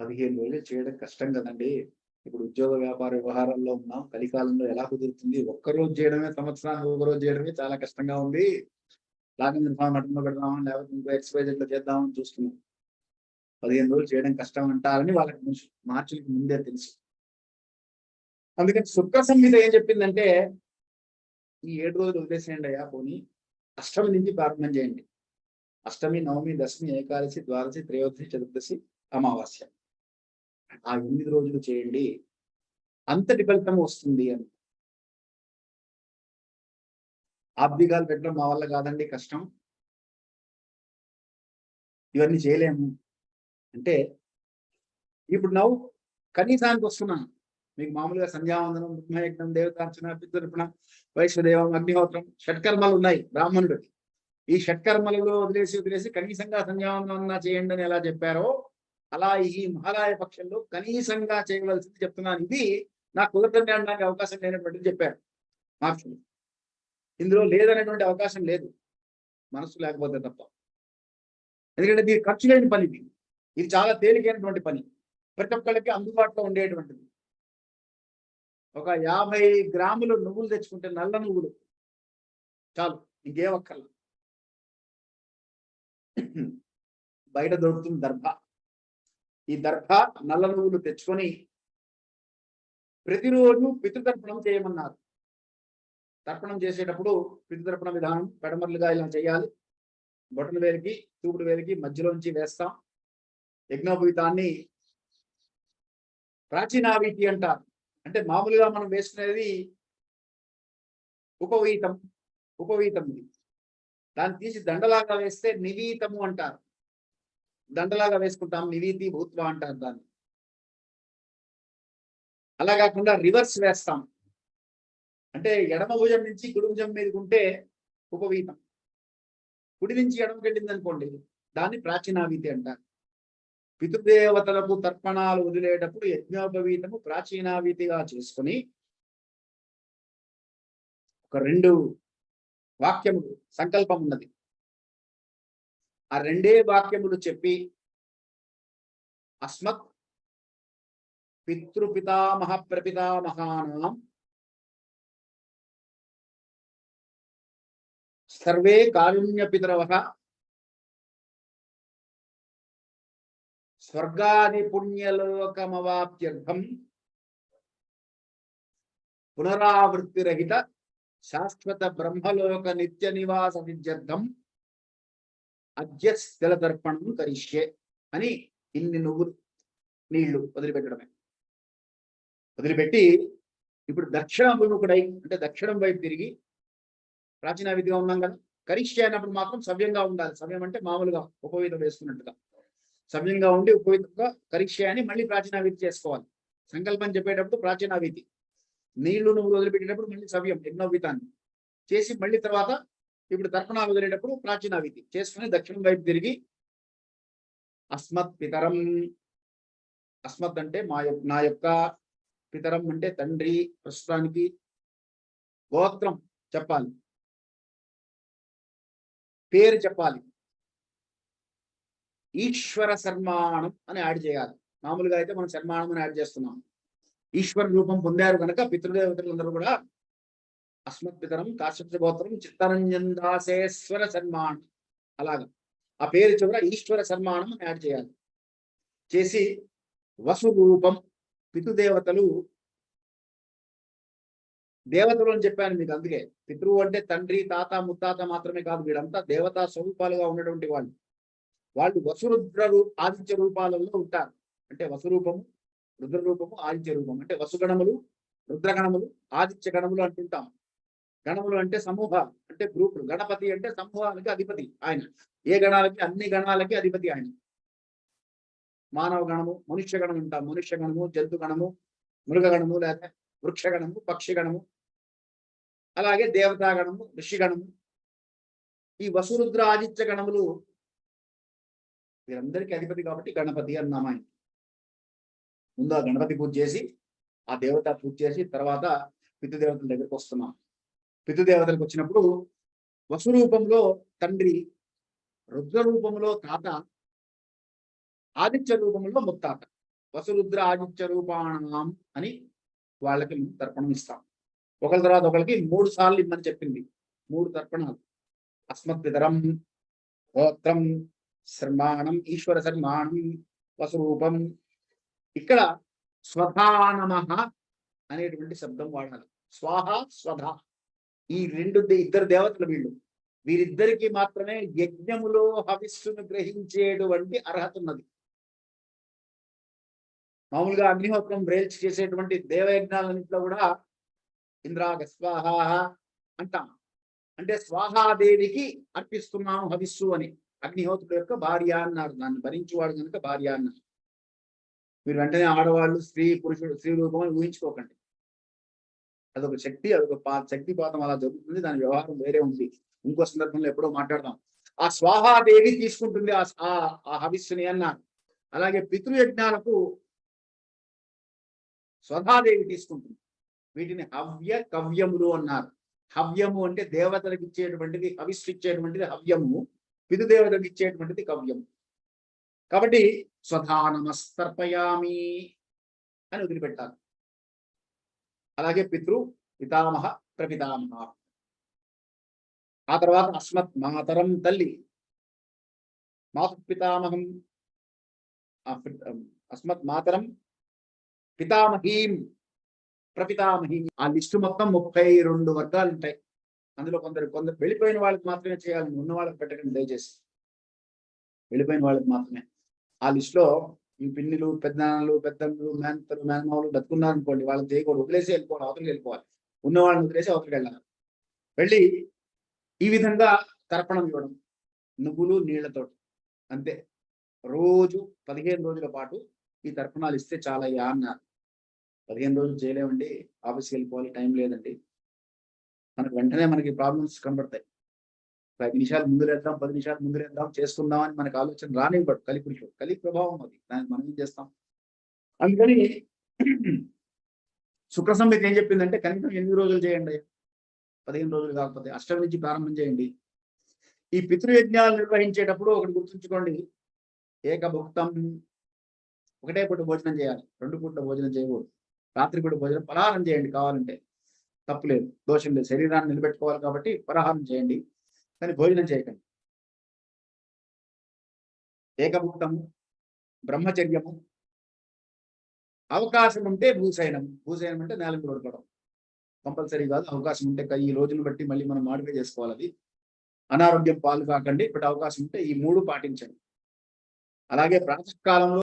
పదిహేను రోజులు చేయడం కష్టం కదండి. ఇప్పుడు ఉద్యోగ వ్యాపార వ్యవహారాల్లో ఉన్నాం. కలికాలంలో ఎలా కుదురుతుంది? ఒక్కరోజు చేయడమే సంవత్సరానికి ఒక రోజు చేయడమే చాలా కష్టంగా ఉంది. లాగిన్ మటన్లో పెడదామని లేకపోతే ఇంకో ఎక్సర్సైజ్ చేద్దామని చూస్తున్నాం. పదిహేను రోజులు చేయడం కష్టం అంటారని వాళ్ళకి ముందు- మార్చికి ముందే తెలుసు. అందుకని శుక్ర సంహిత ఏం చెప్పిందంటే ఈ ఏడు రోజులు వదిలేసేయండి అయ్యా పోనీ. అష్టమి నుంచి ప్రారంభం చేయండి. అష్టమి నవమి దశమి ఏకాదశి ద్వాదశి త్రయోదశి చతుర్దశి అమావాస్య. ఆ ఎనిమిది రోజులు చేయండి. అంతటి ఫలితం వస్తుంది అని. ఆబ్దిగాలు పెట్టడం మా వల్ల కాదండి కష్టం. ఇవన్నీ చేయలేము. అంటే ఇప్పుడు నవ్వు కనీసానికి వస్తున్నా. మీకు మామూలుగా సంధ్యావందనం బ్రహ్మయజ్ఞం దేవతార్చన పితృపణ వైశ్వదేవం అగ్నిహోత్రం షట్కర్మలు ఉన్నాయి బ్రాహ్మణుడికి ఈ షట్కర్మలలో వదిలేసి వదిలేసి కనీసంగా సంధ్యావందనం చేయండి అని ఎలా చెప్పారో అలా ఈ మహాలయ పక్షంలో కనీసంగా చేయవలసింది చెప్తున్నాను. ఇది నాకు కుదరదని అనడానికి అవకాశం లేనటువంటిది చెప్పారు మహర్షులు ఇందులో లేదనేటువంటి అవకాశం లేదు. మనసు లేకపోతే తప్ప. ఎందుకంటే దీని ఖర్చు లేని పని ఇది. ఇది చాలా తేలికైనటువంటి పని. ప్రతి ఒక్కళ్ళకి అందుబాటులో ఉండేటువంటిది. ఒక యాభై గ్రాములు నువ్వులు తెచ్చుకుంటే నల్ల నువ్వులు చాలు. ఇంకే ఒక్కర్ల బయట దొరుకుతుంది దర్భ. ఈ దర్భ నల్ల నువ్వులు తెచ్చుకొని ప్రతిరోజు పితృతర్పణం చేయమన్నారు. తర్పణం చేసేటప్పుడు పితృతర్పణ విధానం పెడమర్లుగా ఇలా చేయాలి. బొటన వేలికి తూపుడు వేలికి మధ్యలోంచి వేస్తాం. యజ్ఞోపవీతాన్ని ప్రాచీనావీతి అంటారు. అంటే మామూలుగా మనం వేసుకునేది ఉపవీతం ఉపవీతం ఇది. దాన్ని తీసి దండలాగా వేస్తే నివీతము అంటారు. దండలాగా వేసుకుంటాం నివీతి భూత్వ అంటారు దాన్ని. అలా కాకుండా రివర్స్ వేస్తాం. అంటే ఎడమ భుజం నుంచి కుడి భుజం మీదకి ఉంటే ఉపవీతం. కుడి నుంచి ఎడమకి వెళ్ళింది అనుకోండి దాన్ని ప్రాచీనావీతి అంటారు. పితృదేవతలకు తర్పణాలు వదిలేటప్పుడు యజ్ఞోపవీతము ప్రాచీనావీతిగా చేసుకుని ఒక రెండు వాక్యములు సంకల్పం ఉన్నది. ఆ రెండే వాక్యములు చెప్పి అస్మత్ పితృపితామహ ప్రపితామహానాం సర్వే కారుణ్య పితరవ స్వర్గాది పుణ్యలోకమవాప్త్యర్థం పునరావృత్తిరహిత శాశ్వత బ్రహ్మలోక నిత్య నివాస విద్యర్థం అద్య స్థిలతర్పణం కరిష్యే అని ఇన్ని నువ్వు నీళ్ళు వదిలిపెట్టడమే. వదిలిపెట్టి ఇప్పుడు దక్షిణాభిముఖుడై అంటే దక్షిణం వైపు తిరిగి ప్రాచీన విధిగా ఉన్నాం కదా. కరిష్య అయినప్పుడు మాత్రం సవ్యంగా ఉండాలి. సవ్యం అంటే మామూలుగా ఉపవేదం వేసుకున్నట్టుగా సవ్యంగా ఉండి ఉపవేదంగా కరిష్య అని మళ్ళీ ప్రాచీన విధి చేసుకోవాలి. సంకల్పం చెప్పేటప్పుడు ప్రాచీన విధి నీళ్ళు నువ్వు వదిలిపెట్టేటప్పుడు మళ్ళీ సవ్యం యజ్ఞోవితాన్ని చేసి మళ్ళీ తర్వాత ఇప్పుడు తర్పణ వదిలేటప్పుడు ప్రాచీన విధి. చేసుకుని దక్షిణం వైపు తిరిగి అస్మత్ పితరం. అస్మత్ అంటే మా యొక్క నా యొక్క పితరం అంటే తండ్రి ప్రస్తుతానికి గోత్రం చెప్పాలి. పేరు చెప్పాలి. ఈశ్వర సన్మానం అని యాడ్ చేయాలి. మామూలుగా అయితే మనం సన్మానం అని యాడ్ చేస్తున్నాం. ఈశ్వర రూపం పొందారు కనుక పితృదేవతలందరూ కూడా అస్మత్ పితరం కాశ్యప చిత్తరంజన్ దాసేశ్వర సన్మానం. అలాగా. ఆ పేరు చివర ఈశ్వర సన్మానం అని యాడ్ చేయాలి. చేసి వసురూపం పితృదేవతలు దేవతలు అని చెప్పాను మీకు అందుకే. పితృవు అంటే తండ్రి తాత ముత్తాత మాత్రమే కాదు వీళ్ళంతా దేవతా స్వరూపాలుగా ఉన్నటువంటి వాళ్ళు. వాళ్ళు వసురుద్ర రూ ఆదిత్య రూపాలలో ఉంటారు. అంటే వసురూపము రుద్ర రూపము ఆదిత్య రూపం అంటే వసుగణములు రుద్రగణములు ఆదిత్య గణములు అంటుంటాం. గణములు అంటే సమూహాలు అంటే గ్రూపులు. గణపతి అంటే సమూహాలకి అధిపతి ఆయన. ఏ గణాలకి? అన్ని గణాలకి అధిపతి ఆయన. మానవ గణము మనుష్య గణం అంటాం మనుష్య గణము జంతు గణము మృగగణము లేదా వృక్షగణము పక్షిగణము అలాగే దేవతాగణము ఋషిగణము ఈ వసురుద్ర ఆదిత్య గణములు వీరందరికీ అధిపతి కాబట్టి గణపతి అన్నాం ఆయన. ముందు గణపతి పూజ చేసి ఆ దేవత పూజ చేసి తర్వాత పితృదేవతల దగ్గరకు వస్తున్నాం. పితృదేవతలకు వచ్చినప్పుడు వసురూపంలో తండ్రి రుద్ర రూపంలో తాత ఆదిత్య రూపంలో ముత్తాత. వసురుద్ర ఆదిత్య రూపాణం అని వాళ్ళకి తర్పణం ఇస్తాం. ఒకరి తర్వాత ఒకరికి మూడు సార్లు ఇమ్మని చెప్పింది. మూడు తర్పణాలు. అస్మద్వితరం గోత్రం శర్మాణం ఈశ్వర శర్మాణం వసురూపం. ఇక్కడ స్వధానమ అనేటువంటి శబ్దం వాడాలి. స్వాహ స్వధ. ఈ రెండు ఇద్దరు దేవతలు వీళ్ళు. వీరిద్దరికి మాత్రమే యజ్ఞములో హవిస్సును గ్రహించేటువంటి అర్హత ఉన్నది. మామూలుగా అగ్నిహోత్రం రేల్చి చేసేటువంటి దేవయజ్ఞాలన్నింటిలో కూడా ఇంద్రాగ స్వాహ అంటాం. అంటే స్వాహాదేవికి అర్పిస్తున్నాము హవిస్సు అని. అగ్నిహోత్రుడు యొక్క భార్య అన్నారు. దాన్ని భరించేవాడు కనుక భార్య అన్నారు. మీరు వెంటనే ఆడవాళ్ళు స్త్రీ పురుషుడు స్త్రీ రూపం అని ఊహించుకోకండి. అదొక శక్తి అదొక పా శక్తిపాతం అలా జరుగుతుంది. దాని వ్యవహారం వేరే ఉంది. ఇంకో సందర్భంలో ఎప్పుడో మాట్లాడదాం. ఆ స్వాహాదేవి తీసుకుంటుంది ఆ ఆ- ఆ హవిస్సుని అన్నారు అలాగే పితృయజ్ఞాలకు స్వధాదేవి తీసుకుంటుంది. వీటిని హవ్య కవ్యములు అన్నారు. హవ్యము అంటే దేవతలకు ఇచ్చేటువంటిది హవిస్సు ఇచ్చేటువంటిది హవ్యము. పితృదేవతలకు ఇచ్చేటువంటిది కవ్యము. కాబట్టి స్వధానమస్తర్పయామి అని వదిలిపెట్టాలి అలాగే పితృ పితామహ ప్రపితామహ. ఆ తర్వాత అస్మత్ మాతరం తల్లి. మాతృ పితామహం అస్మత్ మాతరం పితామహీం ప్రపితామహి. ఆ లిస్టు మొత్తం ముప్పై రెండు వర్గాలు ఉంటాయి. అందులో కొందరు కొందరు వెళ్ళిపోయిన వాళ్ళకి మాత్రమే చేయాలి. ఉన్న వాళ్ళకి పెట్టకండి దయచేసి. వెళ్ళిపోయిన వాళ్ళకి మాత్రమే. ఆ లిస్ట్లో ఈ పిన్నిలు పెద్దనాన్నలు పెద్దలు మేనతలు మేనమావులు బతుకున్నారు అనుకోండి వాళ్ళని చేయకూడదు. వదిలేసి వెళ్ళిపోవాలి అవతలకి వెళ్ళిపోవాలి. ఉన్న వాళ్ళని వదిలేసి అవతలకి వెళ్ళాలి. వెళ్ళి ఈ విధంగా తర్పణం ఇవ్వడం నువ్వులు నీళ్ళతో అంతే. రోజు పదిహేను రోజుల పాటు ఈ తర్పణాలు ఇస్తే చాలా అయ్యా అన్నారు. పదిహేను రోజులు చేయలేమండి ఆఫీస్కి వెళ్ళిపోవాలి టైం లేదండి. మనకు వెంటనే మనకి ప్రాబ్లమ్స్ కనబడతాయి. ఒక ఐదు నిమిషాలు ముందు పది నిమిషాలు ముందు చేస్తుందామని అని మనకు ఆలోచన రానివ్వడు కలి పురుషుడు కలి ప్రభావం అది. దానికి మనం ఏం చేస్తాం? అందుకని శుక్ర సంహిత ఏం చెప్పిందంటే కనీసం ఎనిమిది రోజులు చేయండి పదిహేను రోజులు కాకపోతే అష్టమి నుంచి ప్రారంభం చేయండి. ఈ పితృయజ్ఞాలు నిర్వహించేటప్పుడు ఒకటి గుర్తుంచుకోండి. ఏకభుక్తం ఒకటే పూట భోజనం చేయాలి. రెండు పూట భోజనం చేయకూడదు. రాత్రి పూట భోజనం పలహారం చేయండి కావాలంటే. తప్పులేదు దోషం లేదు. శరీరాన్ని నిలబెట్టుకోవాలి కాబట్టి పలహారం చేయండి. కానీ భోజనం చేయకండి. ఏకభుక్తము బ్రహ్మచర్యము అవకాశం ఉంటే భూసైనం భూసైనం అంటే నేల మీద కంపల్సరీ కాదు అవకాశం ఉంటే ఈ రోజును బట్టి మళ్ళీ మనం మాడిఫై చేసుకోవాలి అది అనారోగ్యం పాలు కాకండి బట్ అవకాశం ఉంటే ఈ మూడు పాటించండి. అలాగే ప్రాతకాలంలో